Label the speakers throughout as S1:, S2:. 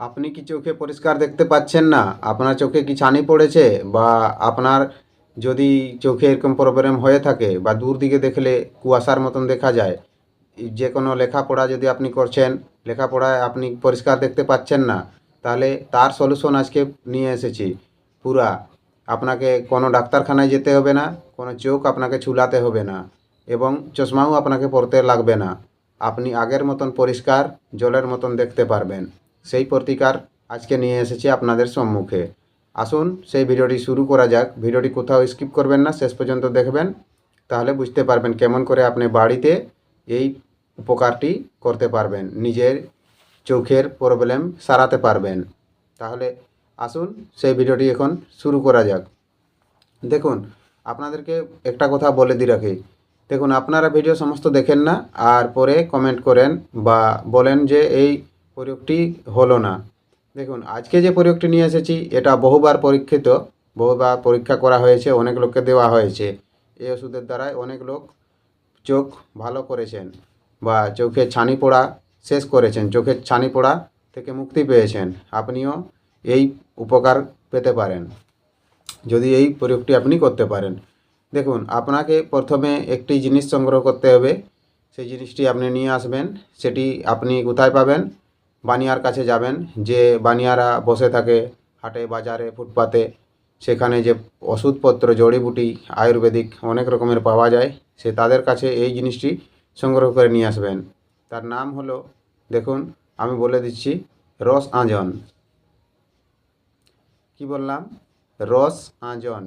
S1: আপনি কি চোখে পরিষ্কার দেখতে পাচ্ছেন না? আপনার চোখে কি ছানি পড়েছে? বা আপনার যদি চোখে এরকম প্রবলেম হয়ে থাকে বা দূর দিকে দেখলে কুয়াশার মতন দেখা যায়, যে কোনো লেখাপড়া যদি আপনি করছেন, লেখাপড়ায় আপনি পরিষ্কার দেখতে পাচ্ছেন না, তাহলে তার সলিউশন আজকে নিয়ে এসেছি। পুরা, আপনাকে কোনো ডাক্তারখানায় যেতে হবে না, কোনো চোখ আপনাকে ছুলাতে হবে না, এবং চশমাও আপনাকে পরতে লাগবে না। আপনি আগের মতন পরিষ্কার, জলের মতন দেখতে পারবেন। সেই প্রতিকার আজকে নিয়ে এসেছি আপনাদের সম্মুখে। আসুন, সেই ভিডিওটি শুরু করা যাক। ভিডিওটি কোথাও স্কিপ করবেন না, শেষ পর্যন্ত দেখবেন। তাহলে বুঝতে পারবেন কেমন করে আপনি বাড়িতে এই উপকারটি করতে পারবেন, নিজের চোখের প্রবলেম সারাতে পারবেন। তাহলে আসুন, সেই ভিডিওটি এখন শুরু করা যাক। দেখুন, আপনাদেরকে একটা কথা বলে দিয়ে রাখি। দেখুন, আপনারা ভিডিও সমস্ত দেখেন না, আর পরে কমেন্ট করেন বা বলেন যে এই প্রয়োগটি হলো না। দেখুন, আজকে যে প্রয়োগটি নিয়ে এসেছি, এটা বহুবার পরীক্ষিত, বহুবার পরীক্ষা করা হয়েছে, অনেক লোককে দেওয়া হয়েছে। এই ওষুধের দ্বারাই অনেক লোক চোখ ভালো করেছেন বা চোখে ছানি পড়া শেষ করেছেন, চোখের ছানি পড়া থেকে মুক্তি পেয়েছেন। আপনিও এই উপকার পেতে পারেন, যদি এই প্রয়োগটি আপনি করতে পারেন। দেখুন, আপনাকে প্রথমে একটি জিনিস সংগ্রহ করতে হবে। সেই জিনিসটি আপনি নিয়ে আসবেন, সেটি আপনি কোথায় পাবেন? বানিয়ার কাছে যাবেন, যে বানিয়ারা বসে থাকে হাটে, বাজারে, ফুটপাতে, সেখানে যে ওষুধপত্র, জড়িবুটি, আয়ুর্বেদিক অনেক রকমের পাওয়া যায়, সে তাদের কাছে এই জিনিসটি সংগ্রহ করে নিয়ে আসবেন। তার নাম হলো, দেখুন, আমি বলে দিচ্ছি, রস আঁজন। কি বললাম? রস আঁজন।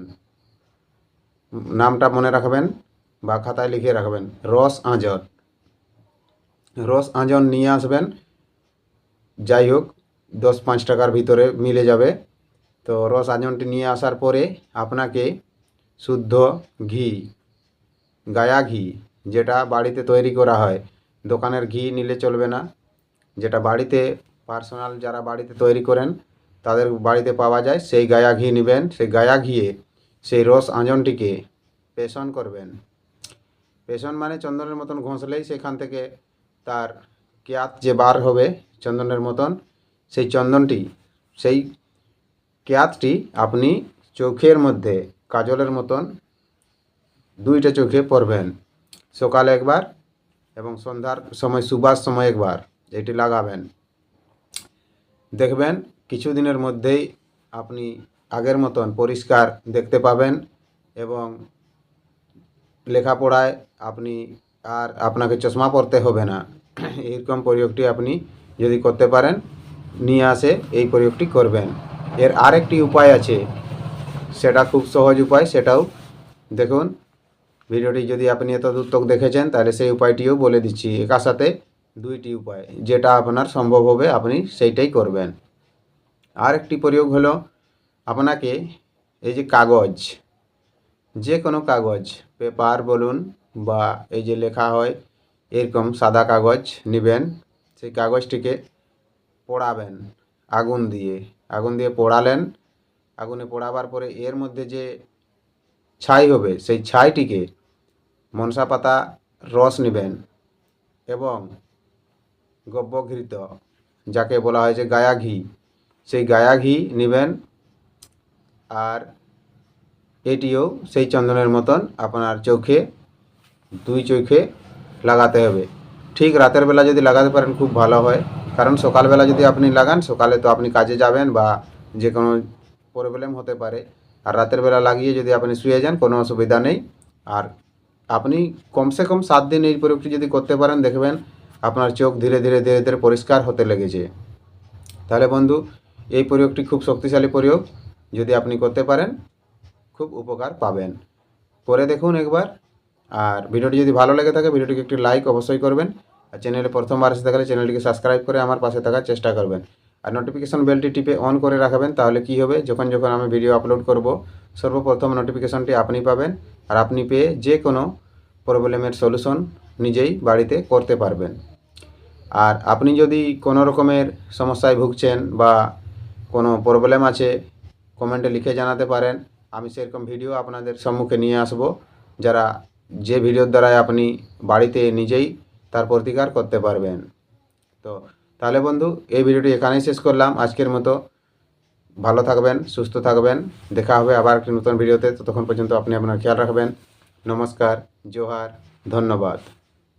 S1: নামটা মনে রাখবেন বা খাতায় লিখে রাখবেন, রস আঁজন। রস আঁজন নিয়ে আসবেন যাই হোক, দশ পাঁচ টাকার ভিতরে মিলে যাবে। তো রস আঁজনটি নিয়ে আসার পরে আপনাকে শুদ্ধ ঘি, গায়া ঘি, যেটা বাড়িতে তৈরি করা হয়, দোকানের ঘি নিলে চলবে না। যেটা বাড়িতে পার্সোনাল যারা বাড়িতে তৈরি করেন, তাদের বাড়িতে পাওয়া যায়, সেই গায়া ঘি নেবেন। সেই গায়া ঘিয়ে সেই রস আঁজনটিকে পেষণ করবেন। পেষণ মানে চন্দনের মতন ঘষলেই সেখান থেকে তার কেয়াত যে বার হবে চন্দনের মতন, সেই চন্দনটি, সেই কেয়াতটি আপনি চোখের মধ্যে, কাজলের মতন দুইটা চোখে পরবেন। সকালে একবার এবং সন্ধ্যার সময়, সুবাস সময় একবার এটি লাগাবেন। দেখবেন কিছুদিনের মধ্যেই আপনি আগের মতন পরিষ্কার দেখতে পাবেন এবং লেখাপড়ায় আপনি আর আপনাকে চশমা পরতে হবে না। এইরকম প্রয়োগটি আপনি যদি করতে পারেন, নিয়ে আসে, এই প্রয়োগটি করবেন। এর আরেকটি উপায় আছে। সেটা খুব সহজ উপায়, সেটাও দেখুন। ভিডিওটি যদি আপনি এত দূর দেখেছেন, তাহলে সেই উপায়টিও বলে দিচ্ছি। সাথে দুইটি উপায়, যেটা আপনার সম্ভব হবে, আপনি সেইটাই করবেন। আর একটি প্রয়োগ হলো আপনাকে এই যে কাগজ, যে কোনো কাগজ, পেপার বলুন বা এই যে লেখা হয় এরকম সাদা কাগজ নেবেন, সেই কাগজটিকে পোড়াবেন আগুন দিয়ে। আগুন দিয়ে পোড়ালেন। আগুনে পোড়াবার পরে এর মধ্যে যে ছাই হবে, সেই ছাইটিকে মনসা পাতা রস নেবেন এবং গব্যঘৃত যাকে বলা হয় যে গায়া ঘি সেই গায়া ঘি নেবেন আর এটিও সেই চন্দনের মতন আপনার চোখে, দুই চোখে লাগাতে হবে। ঠিক রাতের বেলা যদি লাগাতে পারেন খুব ভালো হয়। কারণ সকালবেলা যদি আপনি লাগান, সকালে তো আপনি কাজে যাবেন বা যে কোনো প্রবলেম হতে পারে। আর রাতের বেলা লাগিয়ে যদি আপনি শুয়ে যান, কোনো অসুবিধা নেই। আর আপনি কমসে কম সাত দিন এই প্রয়োগটি যদি করতে পারেন, দেখবেন আপনার চোখ ধীরে ধীরে ধীরে ধীরে পরিষ্কার হতে লেগেছে। তাহলে বন্ধু, এই প্রয়োগটি খুব শক্তিশালী প্রয়োগ যদি আপনি করতে পারেন, খুব উপকার পাবেন। করে দেখুন একবার। আর ভিডিওটি যদি ভালো লেগে থাকে, ভিডিওটিকে একটি লাইক অবশ্যই করবেন। আর চ্যানেলে প্রথমবার এসে থাকলে চ্যানেলটিকে সাবস্ক্রাইব করে আমার পাশে থাকার চেষ্টা করবেন। আর নোটিফিকেশন বেলটি টিপে অন করে রাখবেন, তাহলে কি হবে? যখন যখন আমি ভিডিও আপলোড করব, সর্বপ্রথম নোটিফিকেশনটি আপনি পাবেন আর আপনি পেয়ে যে কোনো প্রবলেমের সলিউশন নিজেই বাড়িতে করতে পারবেন। আর আপনি যদি কোনো রকমের সমস্যায় ভুগছেন বা কোনো প্রবলেম আছে কমেন্টে লিখে জানাতে পারেন। আমি সেরকম ভিডিও আপনাদের সম্মুখে নিয়ে আসব। যারা যে ভিডিওর দ্বারাই আপনি বাড়িতে নিজেই তার প্রতিকার করতে পারবেন। তো তাহলে বন্ধু, এই ভিডিওটি এখানেই শেষ করলাম। আজকের মতো ভালো থাকবেন, সুস্থ থাকবেন। দেখা হবে আবার একটি নতুন ভিডিওতে। ততক্ষণ পর্যন্ত আপনি আপনার খেয়াল রাখবেন। নমস্কার, জোহার, ধন্যবাদ।